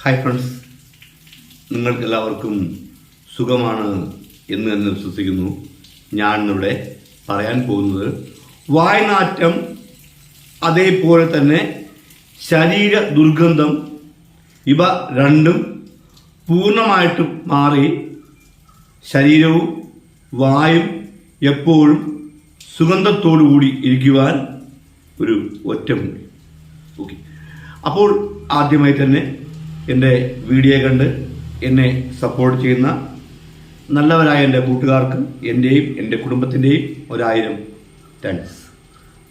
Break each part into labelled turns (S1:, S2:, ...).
S1: Hi friends നിങ്ങൾക്കെല്ലാവർക്കും സുഖമാണ് എന്ന് തന്നെ വിശ്വസിക്കുന്നു. ഞാൻ ഇവിടെ പറയാൻ പോകുന്നത് വായനാറ്റം അതേപോലെ തന്നെ ശരീര ദുർഗന്ധം ഇവ രണ്ടും പൂർണമായിട്ടും മാറി ശരീരവും വായും എപ്പോഴും സുഗന്ധത്തോടു കൂടി ഇരിക്കുവാൻ ഒരു ഒറ്റമുണ്ട്. ഓക്കെ അപ്പോൾ ആദ്യമായി തന്നെ എന്റെ വീഡിയോ കണ്ട് എന്നെ സപ്പോർട്ട് ചെയ്യുന്ന നല്ലവരായ എന്റെ കൂട്ടുകാർക്കും എന്റെയും എന്റെ കുടുംബത്തിന്റെയും ഒരായിരം താങ്ക്സ്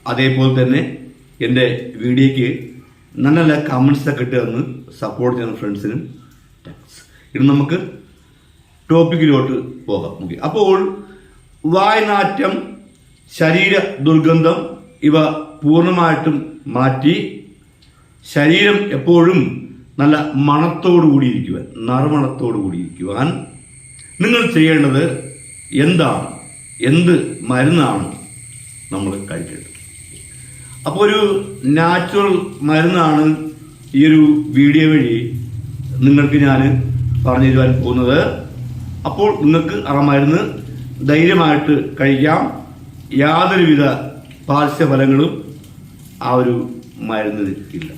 S1: അതേപോലെ തന്നെ എന്റെ വീഡിയോയ്ക്ക് നല്ല നല്ല കമൻസൊക്കെ ഇട്ട് തന്ന് സപ്പോർട്ട് ചെയ്യുന്ന ഫ്രണ്ട്സിനും താങ്ക്സ് ഇനി നമുക്ക് ടോപ്പിക്കിലോട്ട് പോകാം. ഓക്കെ അപ്പോൾ വായനാറ്റം ശരീര ദുർഗന്ധം ഇവ പൂർണമായിട്ടും മാറ്റി ശരീരം എപ്പോഴും നല്ല മണത്തോടു കൂടിയിരിക്കുവാൻ നറുമണത്തോടു കൂടിയിരിക്കുവാൻ നിങ്ങൾ ചെയ്യേണ്ടത് എന്താണ്? എന്ത് മരുന്നാണ് നമ്മൾ കഴിക്കേണ്ടത്? അപ്പോൾ ഒരു നാച്ചുറൽ മരുന്നാണ് ഈ ഒരു വീഡിയോ വഴി നിങ്ങൾക്ക് ഞാൻ പറഞ്ഞു തരുവാൻ പോകുന്നത്. അപ്പോൾ നിങ്ങൾക്ക് ആ മരുന്ന് ധൈര്യമായിട്ട് കഴിക്കാം. യാതൊരുവിധ പാർശ്വഫലങ്ങളും ആ ഒരു മരുന്നിന് ഇല്ല.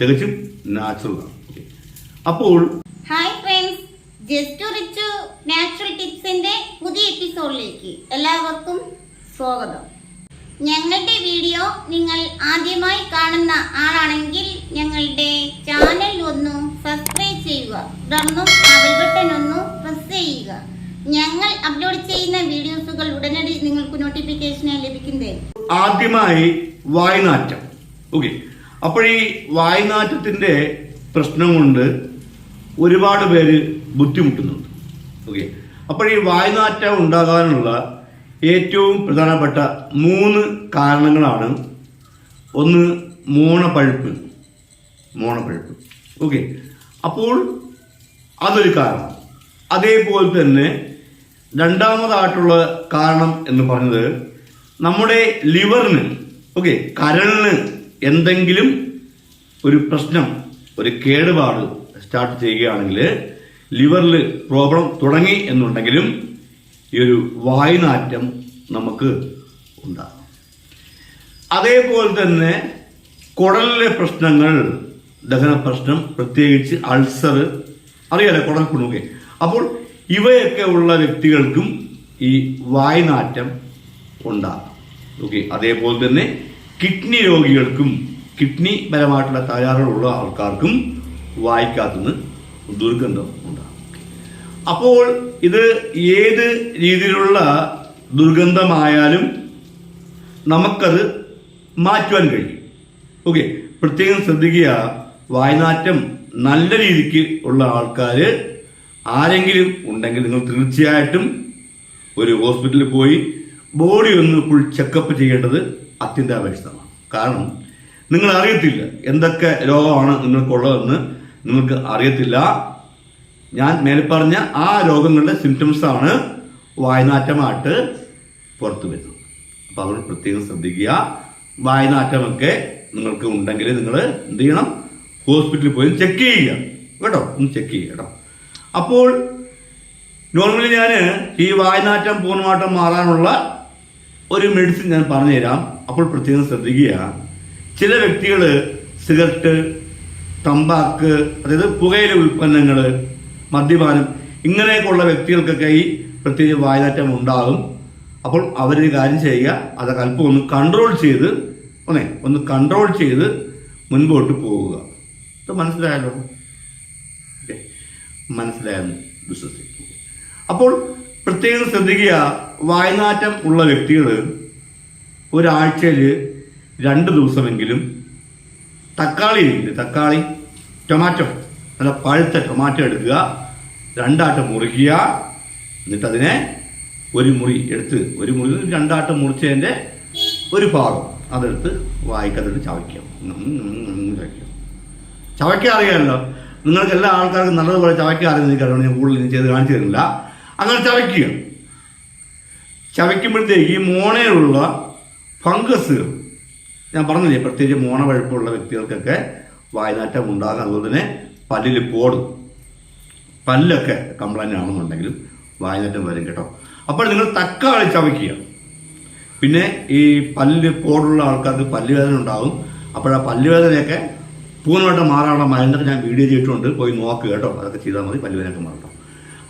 S1: തികച്ചും നാച്ചുറലാണ് ആണ്. അപ്പോൾ
S2: hi friends just Richu natural ടിപ്സിന്റെ പുതിയ എപ്പിസോഡിലേക്ക് എല്ലാവർക്കും സ്വാഗതം. ഞങ്ങളുടെ വീഡിയോ നിങ്ങൾ ആദ്യമായി കാണുന്ന ആളാണെങ്കിൽ ഞങ്ങളുടെ ചാനൽ ഒന്ന് സബ്സ്ക്രൈബ് ചെയ്യുക. തുടർന്നും ആ ബട്ടൺ ഒന്ന് പ്രസ് ചെയ്യുക. ഞങ്ങൾ അപ്ലോഡ് ചെയ്യുന്ന വീഡിയോസുകൾ ഉടനടി നിങ്ങൾക്ക് നോട്ടിഫിക്കേഷനായി ലഭിക്കുന്നത്
S1: ആദ്യമായി വായ്നാറ്റം. ഓക്കെ അപ്പോൾ ഈ വായ്നാറ്റത്തിന്റെ പ്രശ്നം കൊണ്ട് ഒരുപാട് പേര് ബുദ്ധിമുട്ടുന്നുണ്ട്. ഓക്കെ അപ്പോൾ ഈ വായ്നാറ്റം ഉണ്ടാകാനുള്ള ഏറ്റവും പ്രധാനപ്പെട്ട മൂന്ന് കാരണങ്ങളാണ്. ഒന്ന് മോണപ്പഴുപ്പ്. മോണപ്പഴുപ്പ്. ഓക്കെ അപ്പോൾ അതൊരു കാരണം. അതേപോലെ തന്നെ രണ്ടാമതായിട്ടുള്ള കാരണം എന്ന് പറഞ്ഞത് നമ്മുടെ ലിവറിന് ഓക്കെ കരളിന് എന്തെങ്കിലും ഒരു പ്രശ്നം ഒരു കേടുപാട് സ്റ്റാർട്ട് ചെയ്യുകയാണെങ്കിൽ ലിവറിൽ പ്രോബ്ലം തുടങ്ങി എന്നുണ്ടെങ്കിലും ഈ ഒരു വായുനാറ്റം നമുക്ക് ഉണ്ടാകും. അതേപോലെ തന്നെ കുടലിലെ പ്രശ്നങ്ങൾ ദഹന പ്രശ്നം പ്രത്യേകിച്ച് അൾസർ അറിയാലോ കുടൽ കുണുക അപ്പോൾ ഇവയൊക്കെ ഉള്ള വ്യക്തികൾക്കും ഈ വായുനാറ്റം ഉണ്ടാകും. ഓക്കെ അതേപോലെ തന്നെ കിഡ്നി രോഗികൾക്കും കിഡ്നി പരമായിട്ടുള്ള തകരാറുകളുള്ള ആൾക്കാർക്കും വായിക്കാത്തുനിന്ന് ദുർഗന്ധം ഉണ്ടാകും. അപ്പോൾ ഇത് ഏത് രീതിയിലുള്ള ദുർഗന്ധമായാലും നമുക്കത് മാറ്റുവാൻ കഴിയും. ഓക്കെ പ്രത്യേകം ശ്രദ്ധിക്കുക വായനാറ്റം നല്ല രീതിക്ക് ഉള്ള ആൾക്കാർ ആരെങ്കിലും ഉണ്ടെങ്കിൽ നിങ്ങൾ തീർച്ചയായിട്ടും ഒരു ഹോസ്പിറ്റലിൽ പോയി ബോഡി ഒന്ന് ഫുൾ ചെക്കപ്പ് ചെയ്യേണ്ടത് അത്യന്താപേക്ഷിതമാണ്. കാരണം നിങ്ങൾ അറിയത്തില്ല എന്തൊക്കെ രോഗമാണ് നിങ്ങൾക്കുള്ളതെന്ന് നിങ്ങൾക്ക് അറിയത്തില്ല. ഞാൻ മേൽപ്പറഞ്ഞ ആ രോഗങ്ങളുടെ സിംറ്റംസാണ് വായനാറ്റമായിട്ട് പുറത്തു വരുന്നത്. അപ്പോൾ അതുകൊണ്ട് പ്രത്യേകം ശ്രദ്ധിക്കുക. വായനാറ്റമൊക്കെ നിങ്ങൾക്ക് ഉണ്ടെങ്കിൽ നിങ്ങൾ എന്ത് ചെയ്യണം? ഹോസ്പിറ്റലിൽ പോയി ചെക്ക് ചെയ്യുക. കേട്ടോ? ഒന്ന് ചെക്ക് ചെയ്യുക കേട്ടോ. അപ്പോൾ നോർമലി ഞാൻ ഈ വായനാറ്റം പൂർണമായിട്ടും മാറാനുള്ള ഒരു മെഡിസിൻ ഞാൻ പറഞ്ഞുതരാം. അപ്പോൾ പ്രത്യേകം ശ്രദ്ധിക്കുക. ചില വ്യക്തികൾ സിഗരറ്റ് തമ്പാക്ക് അതായത് പുകയില ഉൽപ്പന്നങ്ങൾ മദ്യപാനം ഇങ്ങനെയൊക്കെയുള്ള വ്യക്തികൾക്കൊക്കെ ഈ പ്രത്യേകിച്ച് വായനാറ്റം ഉണ്ടാകും. അപ്പോൾ അവരൊരു കാര്യം ചെയ്യുക അതൊക്കെ അല്പം ഒന്ന് കൺട്രോൾ ചെയ്ത് ഒന്നേ ഒന്ന് കൺട്രോൾ ചെയ്ത് മുൻപോട്ട് പോവുക. ഇത് മനസ്സിലായല്ലോ? മനസ്സിലായെന്ന് വിശ്വസിക്കും അപ്പോൾ പ്രത്യേകം ശ്രദ്ധിക്കുക വായനാറ്റം ഉള്ള വ്യക്തികൾ ഒരാഴ്ചയിൽ രണ്ട് ദിവസമെങ്കിലും തക്കാളി ഉണ്ട് തക്കാളി ടൊമാറ്റോ. നല്ല പഴുത്ത ടൊമാറ്റോ എടുക്കുക രണ്ടാട്ടം മുറിക്കുക എന്നിട്ട് അതിനെ ഒരു മുറി എടുത്ത് ഒരു മുറി രണ്ടാട്ടം മുറിച്ചതിന്റെ ഒരു ഭാഗം അതെടുത്ത് വായിക്കത്തിട്ട് ചവയ്ക്കാം ചവയ്ക്കാം ചവയ്ക്കാൻ അറിയാമല്ലോ. നിങ്ങൾക്ക് എല്ലാ ആൾക്കാർക്കും നല്ലതുപോലെ ചവയ്ക്കാൻ അറിയുന്ന കാരണം ഞാൻ കൂടുതൽ ചെയ്ത് കാണിച്ചു തരില്ല അങ്ങനെ ചവയ്ക്കുക. ചവയ്ക്കുമ്പോഴത്തേക്ക് ഈ മോണയിലുള്ള ഫംഗസുകൾ ഞാൻ പറഞ്ഞില്ലേ പ്രത്യേകിച്ച് മോണ വഴുപ്പുള്ള വ്യക്തികൾക്കൊക്കെ വായനാറ്റം ഉണ്ടാകാം. അതുപോലെ തന്നെ പല്ലിൽ പോടും. പല്ലൊക്കെ കംപ്ലൈന്റ് ആണെന്നുണ്ടെങ്കിലും വായനാറ്റം വരും കേട്ടോ. അപ്പോൾ നിങ്ങൾ തക്കാളി ചവയ്ക്കുക. പിന്നെ ഈ പല്ല് പോടുള്ള ആൾക്കാർക്ക് പല്ലുവേദന ഉണ്ടാകും. അപ്പോൾ ആ പല്ലുവേദനയൊക്കെ പൂർണമായിട്ട് മാറാനുള്ള മരുന്നൊക്കെ ഞാൻ വീഡിയോ ചെയ്തിട്ടുണ്ട്. പോയി നോക്കുക കേട്ടോ. അതൊക്കെ ചെയ്താൽ മതി പല്ലുവേദനയൊക്കെ മാറട്ടോ.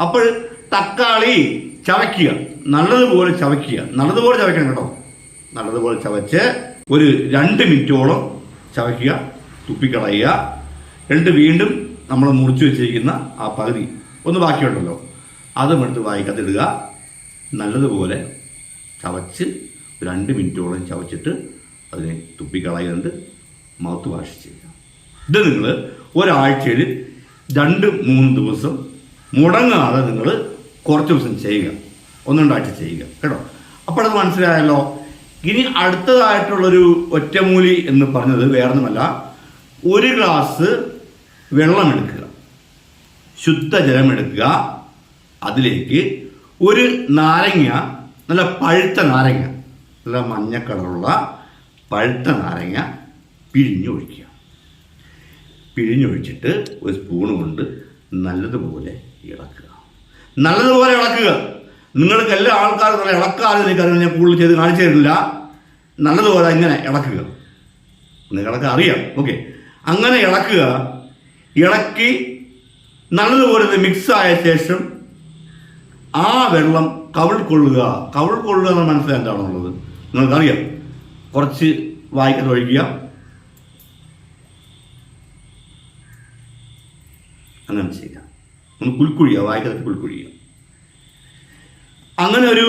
S1: അപ്പോൾ തക്കാളി ചവയ്ക്കുക. നല്ലതുപോലെ ചവയ്ക്കുക. നല്ലതുപോലെ ചവയ്ക്കണം കേട്ടോ. നല്ലതുപോലെ ചവച്ച് ഒരു രണ്ട് മിനിറ്റോളം ചവയ്ക്കുക തുപ്പിക്കളയുക. എന്നിട്ട് വീണ്ടും നമ്മൾ മുറിച്ച് വെച്ചിരിക്കുന്ന ആ പകുതി ഒന്ന് ബാക്കിയുണ്ടല്ലോ. അതും എടുത്ത് വായിക്കത്തിടുക നല്ലതുപോലെ ചവച്ച് രണ്ട് മിനിറ്റോളം ചവച്ചിട്ട് അതിനെ തുപ്പിക്കളയുന്നുണ്ട്. മൗത്ത് വാഷ് ചെയ്യുക. ഇത് നിങ്ങൾ ഒരാഴ്ചയിൽ രണ്ട് മൂന്ന് ദിവസം മുടങ്ങാതെ നിങ്ങൾ കുറച്ച് ദിവസം ചെയ്യുക. ഒന്നുണ്ടാഴ്ച ചെയ്യുക. കേട്ടോ? അപ്പോഴത് മനസ്സിലായല്ലോ. ഇനി അടുത്തതായിട്ടുള്ളൊരു ഒറ്റമൂലി എന്ന് പറഞ്ഞത് വേറൊന്നുമല്ല. ഒരു ഗ്ലാസ് വെള്ളമെടുക്കുക ശുദ്ധജലം എടുക്കുക. അതിലേക്ക് ഒരു നാരങ്ങ നല്ല പഴുത്ത നാരങ്ങ നല്ല മഞ്ഞ കളറുള്ള പഴുത്ത നാരങ്ങ പിഴിഞ്ഞൊഴിക്കുക. പിഴിഞ്ഞൊഴിച്ചിട്ട് ഒരു സ്പൂൺ കൊണ്ട് നല്ലതുപോലെ ഇളക്കുക. നല്ലതുപോലെ ഇളക്കുക. നിങ്ങൾക്ക് എല്ലാ ആൾക്കാരും നല്ല ഇളക്കാതെ എനിക്കറിയാം ഞാൻ കൂടുതൽ ചെയ്ത് കാണിച്ചു തരില്ല. നല്ലതുപോലെ ഇങ്ങനെ ഇളക്കുക. നിങ്ങളൊക്കെ അറിയാം. ഓക്കെ. അങ്ങനെ ഇളക്കുക. ഇളക്കി നല്ലതുപോലെ ഇത് മിക്സ് ആയ ശേഷം ആ വെള്ളം കവിൾ കൊള്ളുക. കവിൾ കൊള്ളുക എന്ന മനസ്സിൽ എന്താണെന്നുള്ളത്? നിങ്ങൾക്കറിയാം. കുറച്ച് വായിക്കത്ത് ഒഴിക്കുക. അങ്ങനെ ചെയ്യുക. ഒന്ന് കുൽക്കുഴിയുക വായിക്കത്ത് കുൽക്കുഴിയുക അങ്ങനെ ഒരു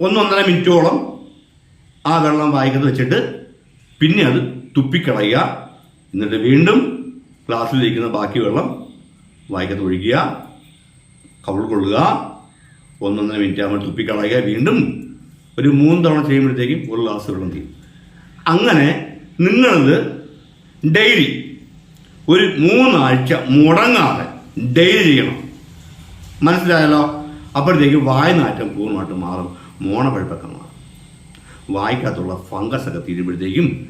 S1: ഒന്നൊന്നര മിനിറ്റോളം ആ വെള്ളം വായിക്കത്ത് വെച്ചിട്ട് പിന്നെ അത് തുപ്പിക്കളയുക. എന്നിട്ട് വീണ്ടും ഗ്ലാസ്സിലിരിക്കുന്ന ബാക്കി വെള്ളം വായിക്കത്ത് ഒഴിക്കുക. കവിൾ കൊള്ളുക. ഒന്നൊന്നര മിനിറ്റ് ആകുമ്പോൾ തുപ്പിക്കളയുക. വീണ്ടും ഒരു മൂന്ന് തവണ ചെയ്യുമ്പോഴത്തേക്കും ഒരു ഗ്ലാസ് വെള്ളം തീരും അങ്ങനെ നിങ്ങളത് ഡെയിലി ഒരു മൂന്നാഴ്ച മുടങ്ങാതെ ഡെയിലി ചെയ്യണം. മനസ്സിലായല്ലോ? അപ്പോഴത്തേക്ക് വായനാറ്റം പൂർണമായിട്ട് മാറും. മോണപഴുപ്പൊക്കെ മാറും. വായിക്കകത്തുള്ള ഫംഗസ് ഒക്കെ തീരുമ്പോഴത്തേക്കും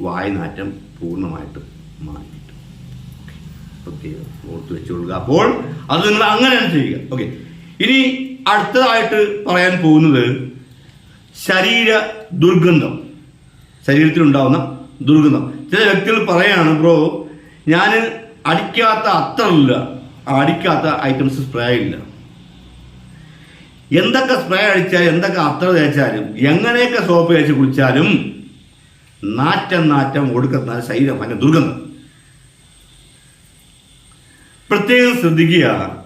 S1: വായനാറ്റം പൂർണമായിട്ട് മാറി പ്രത്യേകം ഓർത്ത് വെച്ചുകൊള്ളുക അപ്പോൾ അത് നിങ്ങൾ അങ്ങനെയാണ് ചെയ്യുക. ഓക്കെ. ഇനി അടുത്തതായിട്ട് പറയാൻ പോകുന്നത് ശരീര ദുർഗന്ധം. ശരീരത്തിലുണ്ടാവുന്ന ദുർഗന്ധം. ചില വ്യക്തികൾ പറയാണ് ബ്രോ ഞാൻ അടിക്കാത്ത അത്തറില്ല അടിക്കാത്ത ഐറ്റംസ് സ്പ്രേ ഇല്ല എന്തൊക്കെ സ്പ്രേ അടിച്ചാലും എന്തൊക്കെ അത്ര തേച്ചാലും എങ്ങനെയൊക്കെ സോപ്പ് തേച്ച് കുളിച്ചാലും നാറ്റം നാറ്റം ഒടുക്കുന്ന ശരീരം അതിന്റെ ദുർഗന്ധം. പ്രത്യേകം ശ്രദ്ധിക്കുക.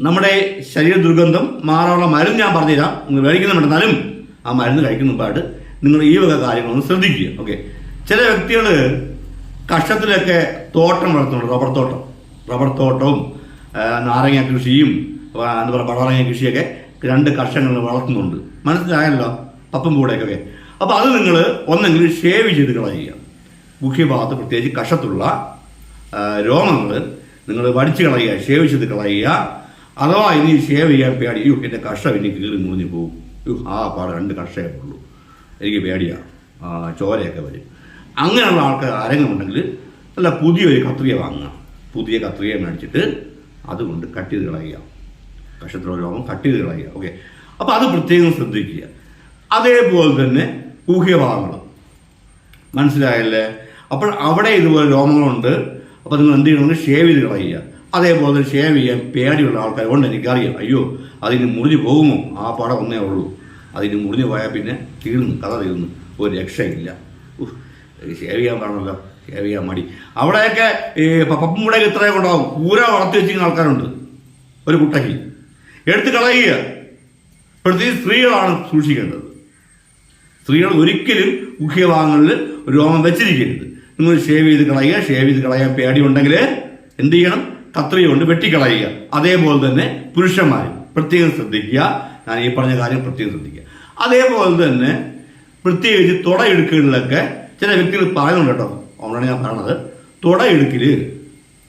S1: നമ്മുടെ ശരീര ദുർഗന്ധം മാറാനുള്ള മരുന്ന് ഞാൻ പറഞ്ഞുതരാം. നിങ്ങൾ മേടിക്കുന്നുണ്ടെന്നാലും ആ മരുന്ന് കഴിക്കുന്ന മുമ്പായിട്ട് നിങ്ങൾ ഈ വക കാര്യങ്ങളൊന്ന് ശ്രദ്ധിക്കുക. ഓക്കെ ചില വ്യക്തികൾ കഷ്ടത്തിലൊക്കെ തോട്ടം വളർത്തുന്നുണ്ട് റബ്ബർ തോട്ടം. റബ്ബർ തോട്ടവും നാരങ്ങ കൃഷിയും എന്താ പറയുക പടവറങ്ങ കൃഷിയൊക്കെ രണ്ട് കർഷകങ്ങൾ വളർത്തുന്നുണ്ട്. മനസ്സിലായല്ലോ? പപ്പും കൂടെയൊക്കെ അപ്പോൾ അത് നിങ്ങൾ ഒന്നെങ്കിൽ ഷേവ് ചെയ്ത് കളയുക. മുഖ്യഭാഗത്ത് പ്രത്യേകിച്ച് കഷത്തുള്ള രോമങ്ങൾ നിങ്ങൾ വടിച്ച് കളയുക ഷേവ് ചെയ്ത് കളയുക. അഥവാ ഇനി ഷേവ് ചെയ്യാൻ പേടി യു എന്റെ കഷം ഇനി കീറി മുറിഞ്ഞു പോകും. യു ആ പാട് രണ്ട് കഷയേ ഉള്ളൂ. എനിക്ക് പേടിയാണ് ചോരയൊക്കെ വരും. അങ്ങനെയുള്ള ആൾക്കാർ ആരെങ്കിലും നല്ല പുതിയൊരു കത്രിക വാങ്ങുക. പുതിയ കത്രിക മേടിച്ചിട്ട് അതുകൊണ്ട് കട്ട് ചെയ്ത് കളയുക. കഷത്തിലുള്ള രോഗം കട്ട് ചെയ്ത് കളയുക. ഓക്കെ അപ്പോൾ അത് പ്രത്യേകം ശ്രദ്ധിക്കുക. അതേപോലെ തന്നെ ഊഹ്യഭാഗങ്ങൾ മനസ്സിലായല്ലേ? അപ്പോൾ അവിടെ ഇതുപോലെ രോമങ്ങളുണ്ട്. അപ്പോൾ നിങ്ങൾ എന്ത് ചെയ്യണമെങ്കിൽ ഷേവ് ചെയ്ത് കളയുക. അതേപോലെ ഷേവ് ചെയ്യാൻ പേടിയുള്ള ആൾക്കാർ കൊണ്ട് എനിക്കറിയാം. അയ്യോ അതിന് മുറിഞ്ഞു പോകുമോ? ആ പടം ഒന്നേ ഉള്ളൂ. അതിന് മുറിഞ്ഞു പോയാൽ പിന്നെ തീർന്നു കഥ തീർന്നു. ഒരു രക്ഷയില്ല. ഷേവ് ചെയ്യാൻ പറഞ്ഞല്ലോ ചെയ്യാൻ മടി. അവിടെയൊക്കെ ഈ പപ്പും കൂടെ ഇത്രയും കൊണ്ടാവും കൂര വളർത്തി വെച്ചിരിക്കുന്ന ആൾക്കാരുണ്ട്. ഒരു കുട്ടയ്ക്ക്. എടുത്ത് കളയുക. പ്രത്യേകിച്ച് സ്ത്രീകളാണ് സൂക്ഷിക്കേണ്ടത്. സ്ത്രീകൾ ഒരിക്കലും മുഖ്യഭാഗങ്ങളിൽ രോമം വെച്ചിരിക്കരുത്. നിങ്ങൾ ഷേവ് ചെയ്ത് കളയുക ഷേവ് ചെയ്ത് കളയാൻ പേടിയുണ്ടെങ്കിൽ എന്ത് ചെയ്യണം? കത്രിക കൊണ്ട് വെട്ടിക്കളയുക. അതേപോലെ തന്നെ പുരുഷന്മാർ പ്രത്യേകം ശ്രദ്ധിക്കുക. ഞാൻ ഈ പറഞ്ഞ കാര്യം പ്രത്യേകം ശ്രദ്ധിക്കുക. അതേപോലെ തന്നെ പ്രത്യേകിച്ച് തുടയെടുക്കുന്നതിലൊക്കെ ചില വ്യക്തികൾ പറയുന്നുണ്ട് കേട്ടോ. അതുകൊണ്ടാണ് ഞാൻ പറഞ്ഞത് തുടയിടുക്കിൽ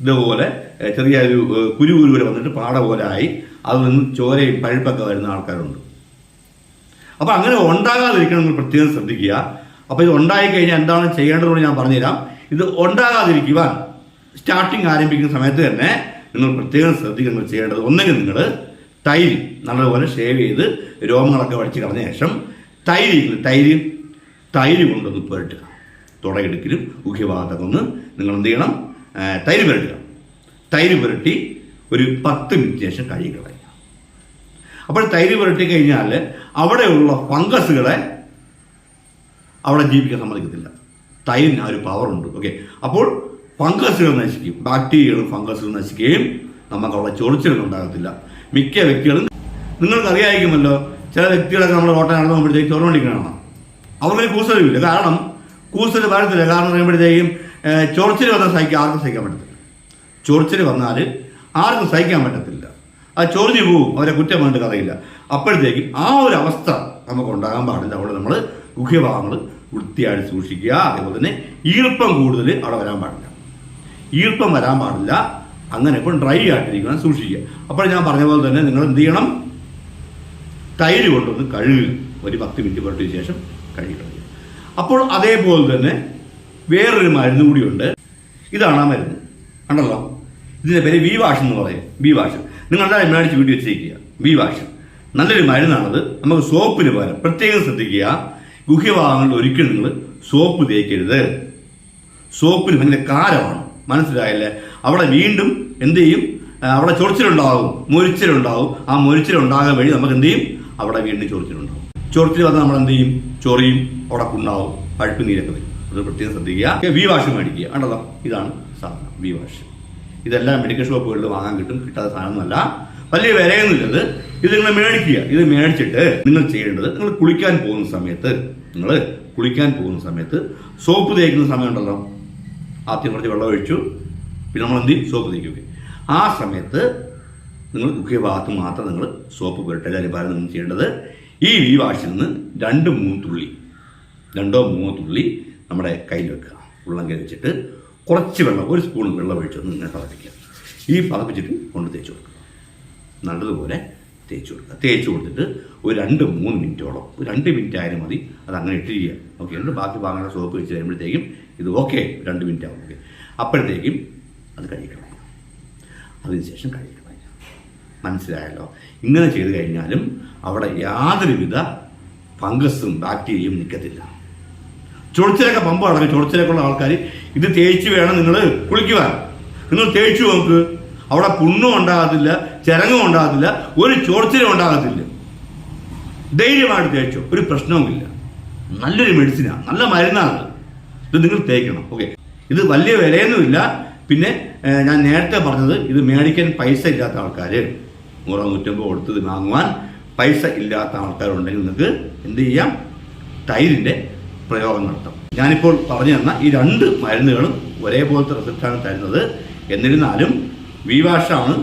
S1: ഇതുപോലെ ചെറിയ ഒരു കുരു കുരു വരെ വന്നിട്ട് പാട പോലെ ആയി. അതിൽ നിന്ന് ചോരയും പഴുപ്പൊക്കെ വരുന്ന ആൾക്കാരുണ്ട്. അപ്പോൾ അങ്ങനെ ഉണ്ടാകാതിരിക്കണം എന്ന് പ്രത്യേകം ശ്രദ്ധിക്കുക. അപ്പോൾ ഇത് ഉണ്ടായിക്കഴിഞ്ഞാൽ എന്താണ് ചെയ്യേണ്ടതെന്ന് ഞാൻ പറഞ്ഞുതരാം. ഇത് ഉണ്ടാകാതിരിക്കുവാൻ സ്റ്റാർട്ടിങ് ആരംഭിക്കുന്ന സമയത്ത് തന്നെ നിങ്ങൾ പ്രത്യേകം ശ്രദ്ധിക്കുക നിങ്ങൾ ചെയ്യേണ്ടത്. ഒന്നെങ്കിൽ നിങ്ങൾ തൈര് നല്ലതുപോലെ ഷേവ് ചെയ്ത് രോമങ്ങളൊക്കെ വടിച്ച് കളഞ്ഞ ശേഷം തൈര് തൈര് തൈര് കൊണ്ടൊന്ന് പുരട്ടുക. തുടയെടുക്കലും ഗുഹ്യഭാഗത്തൊക്കെ ഒന്ന് നിങ്ങൾ എന്ത് ചെയ്യണം തൈര് പുരട്ടുക തൈര് പുരട്ടി ഒരു പത്ത് മിനിറ്റ് ശേഷം കഴുകി കളയുക. അപ്പോൾ തൈര് പുരട്ടി കഴിഞ്ഞാൽ അവിടെയുള്ള ഫംഗസുകളെ അവിടെ ജീവിക്കാൻ സമ്മതിക്കത്തില്ല. തൈരിന് ആ ഒരു പവറുണ്ട് ഓക്കെ അപ്പോൾ ഫംഗസുകൾ നശിക്കും. ബാക്ടീരിയകളും ഫംഗസുകളും നശിക്കുകയും നമുക്ക് അവിടെ ചൊറിച്ചിലൊന്നും ഉണ്ടാകത്തില്ല. മിക്ക വ്യക്തികളും നിങ്ങൾക്കറിയായിരിക്കുമല്ലോ ചില വ്യക്തികളൊക്കെ നമ്മൾ ഓട്ടം നടന്നു പോകുമ്പോഴത്തേക്ക് ചൊറോണ്ടിരിക്കണം അവർക്ക് കൂസലുമില്ല കാരണം കൂസൽ വരത്തില്ല കാരണം പറയുമ്പോഴത്തേക്കും ചൊറിച്ചിൽ വന്നാൽ സഹിക്കാൻ ആർക്കും സഹിക്കാൻ പറ്റത്തില്ല. ചൊറിച്ചിൽ വന്നാൽ ആർക്കും സഹിക്കാൻ പറ്റത്തില്ല. ആ ചൊറിഞ്ഞു പോവും. അവരെ കുറ്റം വേണ്ട കഥയില്ല അപ്പോഴത്തേക്കും ആ ഒരു അവസ്ഥ നമുക്ക് ഉണ്ടാകാൻ പാടില്ല. അവിടെ നമ്മൾ ഗുഹ്യഭാഗങ്ങൾ വൃത്തിയായി സൂക്ഷിക്കുക. അതേപോലെ തന്നെ ഈർപ്പം കൂടുതൽ അവിടെ വരാൻ പാടില്ല. ഈർപ്പം വരാൻ പാടില്ല. അങ്ങനെ ഇപ്പം ഡ്രൈ ആയിട്ടിരിക്കണം സൂക്ഷിക്കുക. അപ്പോൾ ഞാൻ പറഞ്ഞ പോലെ തന്നെ നിങ്ങൾ എന്ത് ചെയ്യണം? തൈര് കൊണ്ടൊന്ന് കഴുകുക ഒരു പത്ത് മിനിറ്റ് പുരട്ടിയ ശേഷം കഴുകി അപ്പോൾ അതേപോലെ തന്നെ വേറൊരു മരുന്ന് കൂടിയുണ്ട്. ഇതാണ് ആ മരുന്ന്. കണ്ടല്ലോ? ഇതിന്റെ പേര് വി വാഷ് എന്ന് പറയും. വി വാഷ് നിങ്ങൾ എന്തായാലും മേടിച്ച് വീട്ടിൽ വെച്ചിരിക്കുക. വി വാഷ് നല്ലൊരു മരുന്നാണത്. നമുക്ക് സോപ്പിന് പകരം പ്രത്യേകം ശ്രദ്ധിക്കുക. ഗുഹ്യഭാഗങ്ങളിൽ ഒരിക്കലും നിങ്ങൾ സോപ്പ് തേക്കരുത്. സോപ്പിന് ഭയങ്കര കാരമാണ്. മനസ്സിലായല്ലേ? അവിടെ വീണ്ടും എന്ത് ചെയ്യും? അവിടെ ചൊറിച്ചിലുണ്ടാകും. മൊരിച്ചിലുണ്ടാകും. ആ മൊരിച്ചിലുണ്ടാകാൻ വഴി നമുക്ക് എന്ത് ചെയ്യും? അവിടെ വീണ്ടും ചൊറിച്ചിലുണ്ടാകും. ചൊറിച്ചിൽ വന്നാൽ നമ്മൾ എന്ത് ചെയ്യും? ചൊറിയും അവിടെ ഉണ്ടാവും പഴുപ്പ് നീരൊക്കെ വരും. അത് പ്രത്യേകം ശ്രദ്ധിക്കുക. വി വാഷ് മേടിക്കുക. കണ്ടല്ലോ? ഇതാണ് സാധനം വി വാഷ്. ഇതെല്ലാം മെഡിക്കൽ ഷോപ്പുകളിൽ വാങ്ങാൻ കിട്ടും. കിട്ടാത്ത സാധനമൊന്നുമല്ല വലിയ വിലയൊന്നുമില്ലത്. ഇത് നിങ്ങൾ മേടിക്കുക. ഇത് മേടിച്ചിട്ട് നിങ്ങൾ ചെയ്യേണ്ടത് നിങ്ങൾ കുളിക്കാൻ പോകുന്ന സമയത്ത് നിങ്ങൾ കുളിക്കാൻ പോകുന്ന സമയത്ത് സോപ്പ് തേക്കുന്ന സമയമുണ്ടല്ലോ ആദ്യം കുറച്ച് വെള്ളം ഒഴിച്ചു. പിന്നെ നമ്മൾ എന്ത് സോപ്പ് തേക്കുക ആ സമയത്ത് നിങ്ങൾ മുഖ്യ ഭാഗത്ത് മാത്രം നിങ്ങൾ സോപ്പ് പുരട്ടല്ല അരിപാരം നിങ്ങൾ ചെയ്യേണ്ടത്. ഈ വി വാഷിൽ നിന്ന് രണ്ട് മൂന്ന് തുള്ളി രണ്ടോ മൂന്നോ തുള്ളി നമ്മുടെ കയ്യിൽ വെക്കുക. ഉള്ളം കയ്യിൽ വെച്ചിട്ട് കുറച്ച് വെള്ളം ഒരു സ്പൂൺ വെള്ളം ഒഴിച്ച് ഇങ്ങനെ പതപ്പിക്കുക ഈ പതപ്പിച്ചിട്ട് കൊണ്ട് തേച്ച് കൊടുക്കുക. നല്ലതുപോലെ തേച്ച് കൊടുക്കുക. തേച്ച് കൊടുത്തിട്ട് ഒരു രണ്ട് മൂന്ന് മിനിറ്റോളം ഒരു രണ്ട് മിനിറ്റ് ആയാലും മതി. അത് അങ്ങനെ ഇട്ടിരിക്കുക. ഓക്കെ എന്നിട്ട് ബാക്കി ഭാഗങ്ങളുടെ സോപ്പ് വെച്ച് കഴിയുമ്പോഴത്തേക്കും ഇത് ഓക്കെ രണ്ട് മിനിറ്റ് ആവും. ഓക്കെ. അപ്പോഴത്തേക്കും അത് കഴിക്കണം അതിനുശേഷം കഴിക്കണം മനസ്സിലായല്ലോ? ഇങ്ങനെ ചെയ്ത് കഴിഞ്ഞാലും അവിടെ യാതൊരുവിധ ഫംഗസും ബാക്ടീരിയയും നിൽക്കത്തില്ല. ചൊളിച്ചിലൊക്കെ പമ്പ് അടങ്ങും ചൊളിച്ചിലൊക്കെയുള്ള ആൾക്കാർ ഇത് തേച്ച് വേണം നിങ്ങൾ കുളിക്കുവാൻ. നിങ്ങൾ തേച്ചു നോക്ക്. അവിടെ പുണ്ണും ഉണ്ടാകത്തില്ല ചിരങ്ങും ഉണ്ടാകത്തില്ല ഒരു ചോർച്ചിലും ഉണ്ടാകത്തില്ല. ധൈര്യമായിട്ട് തേച്ചോ. ഒരു പ്രശ്നവുമില്ല. നല്ലൊരു മെഡിസിനാണ് നല്ല മരുന്നാണ് ഇത് നിങ്ങൾ തേക്കണം. ഓക്കെ. ഇത് വലിയ വിലയൊന്നുമില്ല. പിന്നെ ഞാൻ നേരത്തെ പറഞ്ഞത് ഇത് മേടിക്കാൻ പൈസ ഇല്ലാത്ത ആൾക്കാർ നൂറോ നൂറ്റമ്പത് കൊടുത്ത് ഇത് വാങ്ങുവാൻ പൈസ ഇല്ലാത്ത ആൾക്കാരുണ്ടെങ്കിൽ നിങ്ങൾക്ക് എന്ത് ചെയ്യാം? തൈരിന്റെ പ്രയോഗം നടത്താം. ഞാനിപ്പോൾ പറഞ്ഞു തന്ന ഈ രണ്ട് മരുന്നുകളും ഒരേപോലത്തെ റിസൾട്ടാണ് തരുന്നത്. എന്നിരുന്നാലും വിവാഷാണ്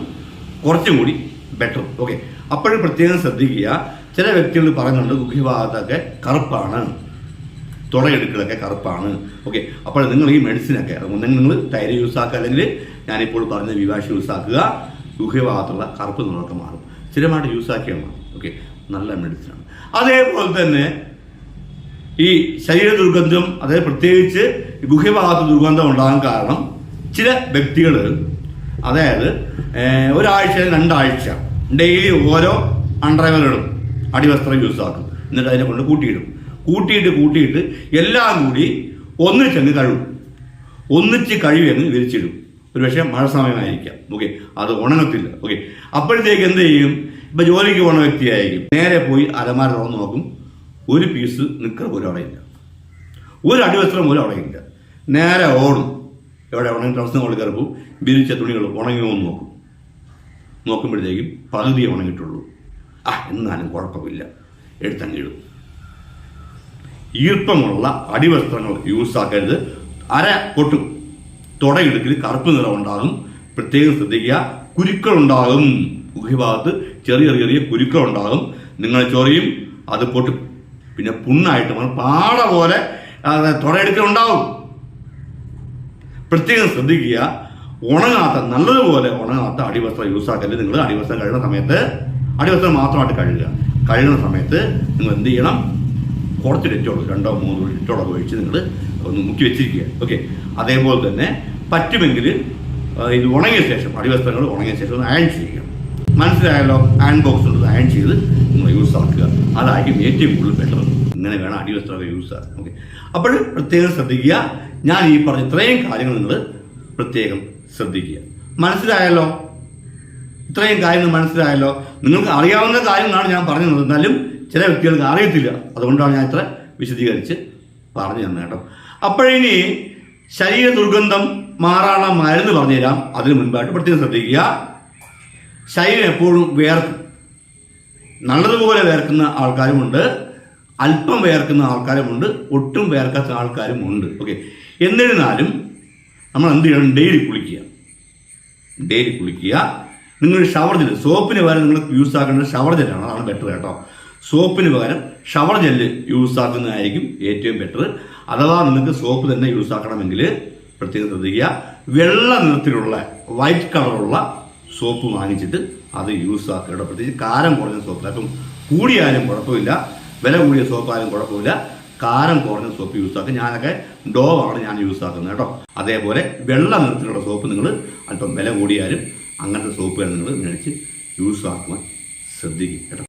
S1: കുറച്ചും കൂടി ബെറ്റർ ഓക്കെ അപ്പോഴും പ്രത്യേകം ശ്രദ്ധിക്കുക. ചില വ്യക്തികൾ പറയുന്നുണ്ട് ഗുഹ്യഭാഗത്തൊക്കെ കറുപ്പാണ്. തുടയെടുക്കലൊക്കെ കറുപ്പാണ്. ഓക്കെ അപ്പോൾ നിങ്ങൾ ഈ മെഡിസിനൊക്കെ ഒന്നെങ്കിൽ നിങ്ങൾ തൈര് യൂസ് ആക്കുക. അല്ലെങ്കിൽ ഞാനിപ്പോൾ പറഞ്ഞ വിവാഷ് യൂസ് ആക്കുക. ഗുഹ്യഭാഗത്തുള്ള കറുപ്പ് നിങ്ങളൊക്കെ മാറും. സ്ഥിരമായിട്ട് യൂസ് ആക്കിയാൽ മതി. ഓക്കെ നല്ല മെഡിസിനാണ് അതേപോലെ തന്നെ ഈ ശരീര ദുർഗന്ധം അതായത് പ്രത്യേകിച്ച് ഗുഹ്യഭാഗത്ത് ദുർഗന്ധം ഉണ്ടാകാൻ കാരണം ചില വ്യക്തികൾ അതായത് ഒരാഴ്ച രണ്ടാഴ്ച ഡെയിലി ഓരോ അണ്ടർവെയർ ഇടും അടിവസ്ത്രം യൂസ് ആക്കും. എന്നിട്ട് അതിനെ കൊണ്ട് കൂട്ടിയിടും. കൂട്ടിയിട്ട് കൂട്ടിയിട്ട് എല്ലാം കൂടി ഒന്നിച്ചങ്ങ് കഴുകും. ഒന്നിച്ച് കഴിവെന്ന് വിരിച്ചിടും. ഒരു പക്ഷേ മഴ സമയമായിരിക്കാം. ഓക്കെ അത് ഉണങ്ങത്തില്ല. ഓക്കെ അപ്പോഴത്തേക്ക് എന്ത് ചെയ്യും? ഇപ്പൊ ജോലിക്ക് പോണ വ്യക്തിയായിരിക്കും. നേരെ പോയി അലമാര തുറന്ന് നോക്കും ഒരു പീസ് നിക്കർ പോലും അവിടെ ഇല്ല. ഒരു അടിവസ്ത്രം പോലും അവിടെ ഇല്ല. നേരെ ഓടും. എവിടെ ഉണങ്ങി ഡ്രസ്സും കൊണ്ട് കയറുമ്പോൾ വിരിച്ച തുണികൾ ഉണങ്ങിയോ എന്ന് നോക്കും. നോക്കുമ്പോഴത്തേക്കും പകുതി ഉണങ്ങിയിട്ടുള്ളൂ. ആ എന്നാലും കുഴപ്പമില്ല. എടുത്തങ്ങിടും ഈർപ്പമുള്ള അടിവസ്ത്രങ്ങൾ യൂസ് ആക്കരുത്. അര പൊട്ടും തുടയിടുക്കിൽ കറുപ്പ് നിറം ഉണ്ടാകും. പ്രത്യേകം ശ്രദ്ധിക്കുക. കുരുക്കൾ ഉണ്ടാകും. ഗുഹഭാഗത്ത് ചെറിയ ചെറിയ കുരുക്കൾ ഉണ്ടാകും. നിങ്ങൾ ചൊറിയും അത് പൊട്ടും. പിന്നെ പുണ്ണായിട്ട്. പാട പോലെ തുടയെടുക്കൽ ഉണ്ടാവും. പ്രത്യേകം ശ്രദ്ധിക്കുക. ഉണങ്ങാത്ത നല്ലതുപോലെ ഉണങ്ങാത്ത അടിവസ്ത്രം യൂസ് ആക്കരുത്. നിങ്ങൾ അടിവസ്ത്രം കഴുകുന്ന സമയത്ത് അടിവസ്ത്രം മാത്രമായിട്ട് കഴുകുക. കഴുകുന്ന സമയത്ത് നിങ്ങൾ എന്ത് ചെയ്യണം? കുറച്ച് ഡെറ്റോൾ രണ്ടോ മൂന്നോ ഡെറ്റോളൊക്കെ ഒഴിച്ച് നിങ്ങൾ ഒന്ന് മുക്കി വെച്ചിരിക്കുക. ഓക്കെ അതേപോലെ തന്നെ പറ്റുമെങ്കിൽ ഇത് ഉണങ്ങിയ ശേഷം അടിവസ്ത്രങ്ങൾ ഉണങ്ങിയ ശേഷം ഒന്ന് അയൺ ചെയ്യുക. മനസ്സിലായല്ലോ അയൺ ബോക്സ് ഉണ്ട്. അയൺ ചെയ്ത് നിങ്ങൾ യൂസ് ആക്കുക. അതായിരിക്കും ഏറ്റവും കൂടുതൽ ബെറ്റർ ഇങ്ങനെ വേണം അടിവസ്ത്രമൊക്കെ യൂസ് ആക്കുക ഓക്കെ അപ്പോൾ പ്രത്യേകം ശ്രദ്ധിക്കുക. ഞാൻ ഈ പറഞ്ഞ ഇത്രയും കാര്യങ്ങൾ നിങ്ങൾ പ്രത്യേകം ശ്രദ്ധിക്കുക. മനസ്സിലായല്ലോ? ഇത്രയും കാര്യങ്ങൾ മനസ്സിലായല്ലോ? നിങ്ങൾക്ക് അറിയാവുന്ന കാര്യങ്ങളാണ് ഞാൻ പറഞ്ഞു എന്നാലും ചില വ്യക്തികൾക്ക് അറിയത്തില്ല. അതുകൊണ്ടാണ് ഞാൻ ഇത്ര വിശദീകരിച്ച് പറഞ്ഞു തന്നെ കേട്ടോ. അപ്പോഴിനി ശരീര ദുർഗന്ധം മാറാനുള്ള മരുന്ന് പറഞ്ഞുതരാം. അതിന് മുൻപായിട്ട് പ്രത്യേകം ശ്രദ്ധിക്കുക. ശരീരം എപ്പോഴും വേർക്കും. നല്ലതുപോലെ വേർക്കുന്ന ആൾക്കാരുമുണ്ട്. അല്പം വേർക്കുന്ന ആൾക്കാരുമുണ്ട്. ഒട്ടും വേർക്കാത്ത ആൾക്കാരുമുണ്ട്. ഓക്കെ എന്നിരുന്നാലും നമ്മൾ എന്ത് ചെയ്യണം? ഡെയിലി കുളിക്കുക. ഡെയിലി കുളിക്കുക. നിങ്ങൾ ഷവർ ജെല്ല് സോപ്പിന് പകരം നിങ്ങൾ യൂസ് ആക്കേണ്ടത് ഷവർ ജെല്ലാണ് അതാണ് ബെറ്റർ കേട്ടോ. സോപ്പിന് പകരം ഷവർ ജെല്ല് യൂസ് ആക്കുന്നതായിരിക്കും ഏറ്റവും ബെറ്റർ അഥവാ നിങ്ങൾക്ക് സോപ്പ് തന്നെ യൂസ് ആക്കണമെങ്കിൽ പ്രത്യേകം ശ്രദ്ധിക്കുക. വെള്ള നിറത്തിലുള്ള വൈറ്റ് കളറുള്ള സോപ്പ് വാങ്ങിച്ചിട്ട് അത് യൂസ് ആക്കുക പ്രത്യേകിച്ച് കാരം കുറഞ്ഞ സോപ്പ് അപ്പം കൂടിയാലും കുഴപ്പമില്ല. വില കൂടിയ സോപ്പായാലും കുഴപ്പമില്ല. കാരം കുറഞ്ഞ സോപ്പ് യൂസ് ആക്കുക. ഞാനൊക്കെ ഡോവാണ് ഞാൻ യൂസ് ആക്കുന്നത് കേട്ടോ. അതേപോലെ വെള്ള നിറത്തിലുള്ള സോപ്പ് നിങ്ങൾ അല്പം വില കൂടിയാലും അങ്ങനത്തെ സോപ്പുകൾ നിങ്ങൾ മേടിച്ച് യൂസ് ആക്കുവാൻ ശ്രദ്ധിക്കുക കേട്ടോ.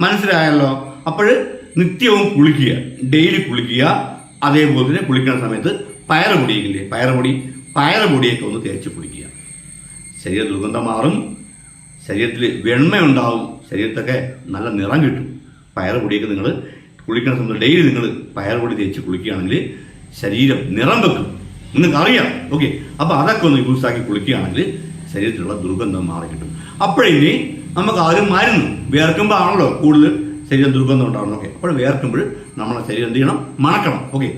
S1: മനസ്സിലായല്ലോ? അപ്പോൾ നിത്യവും കുളിക്കുക. ഡെയിലി കുളിക്കുക. അതേപോലെ തന്നെ കുളിക്കുന്ന സമയത്ത് പൊടി പയറ് പൊടിയൊക്കെ ഒന്ന് തേച്ച് കുളിക്കുക. ശരീര ദുർഗന്ധം മാറും ശരീരത്തിൽ വെണ്മയുണ്ടാവും ശരീരത്തൊക്കെ നല്ല നിറം കിട്ടും. പയർ പൊടിയൊക്കെ നിങ്ങൾ കുളിക്കുന്ന സമയത്ത് ഡെയിലി നിങ്ങൾ പയർ പൊടി തേച്ച് കുളിക്കുകയാണെങ്കിൽ ശരീരം നിറം വെക്കും. നിങ്ങൾക്ക് അറിയാം ഓക്കെ അപ്പോൾ അതൊക്കെ ഒന്ന് യൂസ് ആക്കി കുളിക്കുകയാണെങ്കിൽ ശരീരത്തിലുള്ള ദുർഗന്ധം മാറി കിട്ടും. അപ്പോഴിനി നമുക്ക് ആദ്യം മരുന്ന് വേർക്കുമ്പോൾ ആണല്ലോ കൂടുതൽ ശരീരം ദുർഗന്ധം ഉണ്ടാവണം ഓക്കെ അപ്പോൾ വേർക്കുമ്പോൾ നമ്മളെ ശരീരം എന്ത് ചെയ്യണം? മണക്കണം. ഓക്കെ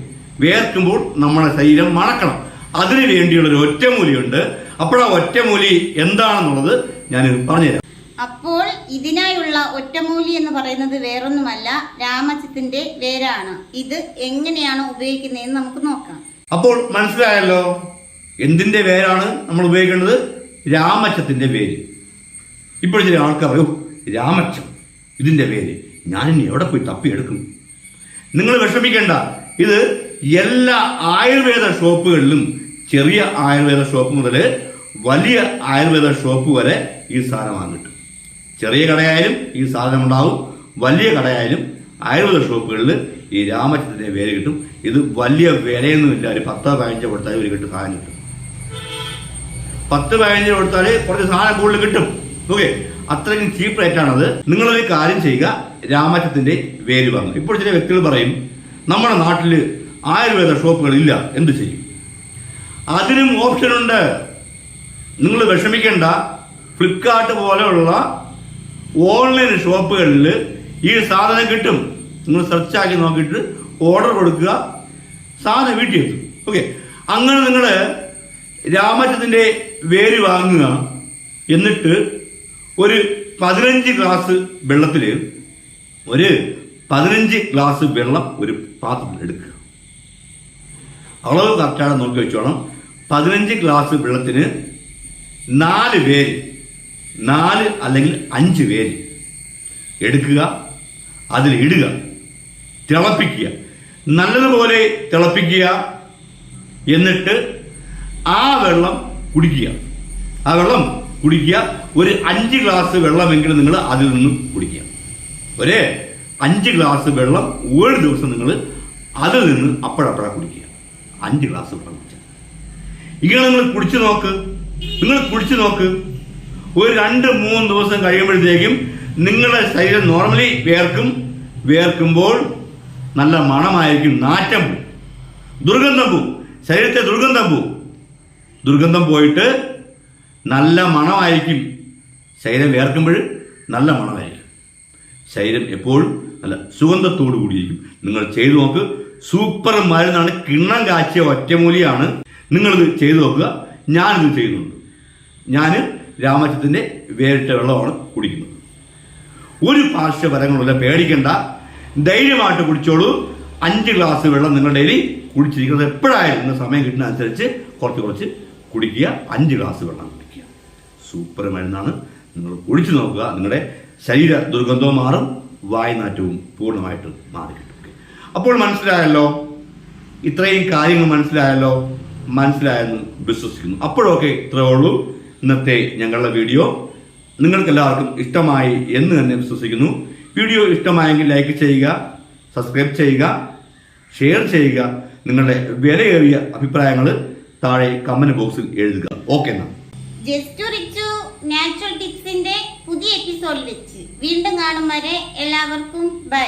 S1: വേർക്കുമ്പോൾ നമ്മളെ ശരീരം മണക്കണം. അതിനു വേണ്ടിയുള്ള ഒരു ഒറ്റമൂലിയുണ്ട് അപ്പോൾ ആ ഒറ്റമൂലി എന്താണെന്നുള്ളത് ഞാൻ പറഞ്ഞുതരാം.
S2: അപ്പോൾ ഇതിനായുള്ള ഒറ്റമൂലി എന്ന് പറയുന്നത് വേറൊന്നുമല്ല രാമച്ചത്തിന്റെ വേരാണ്. ഇത് എങ്ങനെയാണ് ഉപയോഗിക്കുന്നതെന്ന് നമുക്ക് നോക്കാം.
S1: അപ്പോൾ മനസ്സിലായല്ലോ? എന്തിന്റെ വേരാണ് നമ്മൾ ഉപയോഗിക്കേണ്ടത്? രാമച്ചത്തിന്റെ പേര് ഇപ്പോൾ ചില ആൾക്കാർ രാമച്ചം ഇതിന്റെ പേര് ഞാൻ ഇനി എവിടെ പോയി തപ്പി എടുക്കും നിങ്ങൾ വിഷമിക്കേണ്ട. ഇത് എല്ലാ ആയുർവേദ ഷോപ്പുകളിലും ചെറിയ ആയുർവേദ ഷോപ്പ് മുതൽ വലിയ ആയുർവേദ ഷോപ്പ് വരെ ഈ സാധനം വാങ്ങി കിട്ടും ചെറിയ കടയായാലും ഈ സാധനം ഉണ്ടാവും വലിയ കടയായാലും ആയുർവേദ ഷോപ്പുകളിൽ ഈ രാമചന്ദ്രന്റെ വേര് കിട്ടും. ഇത് വലിയ വിലയൊന്നുമില്ല ഒരു പത്തോ പതിനഞ്ചോ കൊടുത്താൽ ഒരു കിട്ടും സാധനം കിട്ടും. പത്ത് പതിനഞ്ച് കൊടുത്താൽ കുറച്ച് സാധനം കൂടുതൽ കിട്ടും. ഓക്കെ? അത്രയ്ക്കും ചീപ്പ് റേറ്റാണത് നിങ്ങളൊരു കാര്യം ചെയ്യുക. രാമചന്ദ്രന്റെ വേര് വാങ്ങും ഇപ്പോൾ ചില വ്യക്തികൾ പറയും നമ്മുടെ നാട്ടിൽ ആയുർവേദ ഷോപ്പുകൾ ഇല്ല എന്ത് ചെയ്യും? അതിനും ഓപ്ഷൻ ഉണ്ട്. നിങ്ങൾ വിഷമിക്കേണ്ട. ഫ്ലിപ്കാർട്ട് പോലെയുള്ള ഓൺലൈൻ ഷോപ്പുകളിൽ ഈ സാധനം കിട്ടും. നിങ്ങൾ സെർച്ച് ആക്കി നോക്കിയിട്ട് ഓർഡർ കൊടുക്കുക. സാധനം വീട്ടിൽ എത്തും. ഓക്കെ അങ്ങനെ നിങ്ങൾ രാമചന്ദ്രന്റെ വേര് വാങ്ങുക. എന്നിട്ട് ഒരു പതിനഞ്ച് ഗ്ലാസ് വെള്ളത്തിൽ ഒരു പതിനഞ്ച് ഗ്ലാസ് വെള്ളം ഒരു പാത്രത്തിൽ എടുക്കുക. അളവ് കറക്റ്റാണ് നോക്കി വെച്ചോണം. പതിനഞ്ച് ഗ്ലാസ് വെള്ളത്തിന് നാല് പേര്. നാല് അല്ലെങ്കിൽ അഞ്ച് പേര്. എടുക്കുക അതിൽ ഇടുക തിളപ്പിക്കുക. നല്ലതുപോലെ തിളപ്പിക്കുക എന്നിട്ട് ആ വെള്ളം കുടിക്കുക. ആ വെള്ളം കുടിക്കുക. ഒരു അഞ്ച് ഗ്ലാസ് വെള്ളമെങ്കിലും നിങ്ങൾ അതിൽ നിന്നും കുടിക്കുക. ഒരു അഞ്ച് ഗ്ലാസ് വെള്ളം ഏഴ് ദിവസം നിങ്ങൾ അതിൽ നിന്ന് അപ്പോഴപ്പോഴാണ് കുടിക്കുക. അഞ്ച് ഗ്ലാസ് വെള്ളം കുടിച്ചാൽ ഇങ്ങനെ നിങ്ങൾ കുടിച്ചു നോക്ക്. നിങ്ങൾ കുടിച്ചു നോക്ക്. ഒരു രണ്ട് മൂന്ന് ദിവസം കഴിയുമ്പോഴത്തേക്കും നിങ്ങളുടെ ശരീരം നോർമലി വേർക്കും. വേർക്കുമ്പോൾ നല്ല മണമായിരിക്കും. നാറ്റം പോവും. ദുർഗന്ധം പോവും. ശരീരത്തെ ദുർഗന്ധം പോവും. ദുർഗന്ധം പോയിട്ട് നല്ല മണമായിരിക്കും. ശരീരം വേർക്കുമ്പോൾ നല്ല മണമായിരിക്കും. ശരീരം എപ്പോഴും നല്ല സുഗന്ധത്തോടു കൂടിയിരിക്കും. നിങ്ങൾ ചെയ്തു നോക്ക്. സൂപ്പർ മരുന്നാണ്. കിണ്ണം കാച്ചിയ ഒറ്റമൂലിയാണ്. നിങ്ങളിത് ചെയ്തു നോക്കുക. ഞാനിത് ചെയ്യുന്നുണ്ട്? ഞാൻ രാമച്ചത്തിന്റെ വേറിട്ട വെള്ളമാണ് കുടിക്കുന്നത്. ഒരു പാർശ്വഫലങ്ങളുമില്ല പേടിക്കണ്ട. ധൈര്യമായിട്ട് കുടിച്ചോളൂ. അഞ്ച് ഗ്ലാസ് വെള്ളം നിങ്ങളുടെ ഡെയിലി കുടിച്ചിരിക്കുന്നത് എപ്പോഴായാലും നിങ്ങൾ സമയം കിട്ടുന്ന അനുസരിച്ച് കുറച്ച് കുറച്ച് കുടിക്കുക. അഞ്ച് ഗ്ലാസ് വെള്ളം കുടിക്കുക. സൂപ്പർ മരുന്നാണ്. നിങ്ങൾ കുടിച്ചു നോക്കുക. നിങ്ങളുടെ ശരീര ദുർഗന്ധവും മാറും. വായനാറ്റവും പൂർണമായിട്ടും മാറി കിട്ടും അപ്പോൾ മനസ്സിലായല്ലോ? ഇത്രയും കാര്യങ്ങൾ മനസ്സിലായല്ലോ? മനസ്സിലായെന്ന് വിശ്വസിക്കുന്നു. അപ്പോഴൊക്കെ ഇത്രേ ഉള്ളൂ. ഇന്നത്തെ ഞങ്ങളുടെ വീഡിയോ. നിങ്ങൾക്ക് എല്ലാവർക്കും ഇഷ്ടമായി എന്ന് തന്നെ വിശ്വസിക്കുന്നു. വീഡിയോ ഇഷ്ടമായെങ്കിൽ ലൈക്ക് ചെയ്യുക സബ്സ്ക്രൈബ് ചെയ്യുക ഷെയർ ചെയ്യുക നിങ്ങളുടെ വിലയേറിയ അഭിപ്രായങ്ങൾ താഴെ കമന്റ് ബോക്സിൽ എഴുതുക. ഓക്കെ എന്നാ.
S2: റിച്ചു നാച്ചുറൽ ടിപ്സിന്റെ പുതിയ എപ്പിസോഡിൽ വെച്ച്. വീണ്ടും കാണും വരെ എല്ലാവർക്കും ബൈ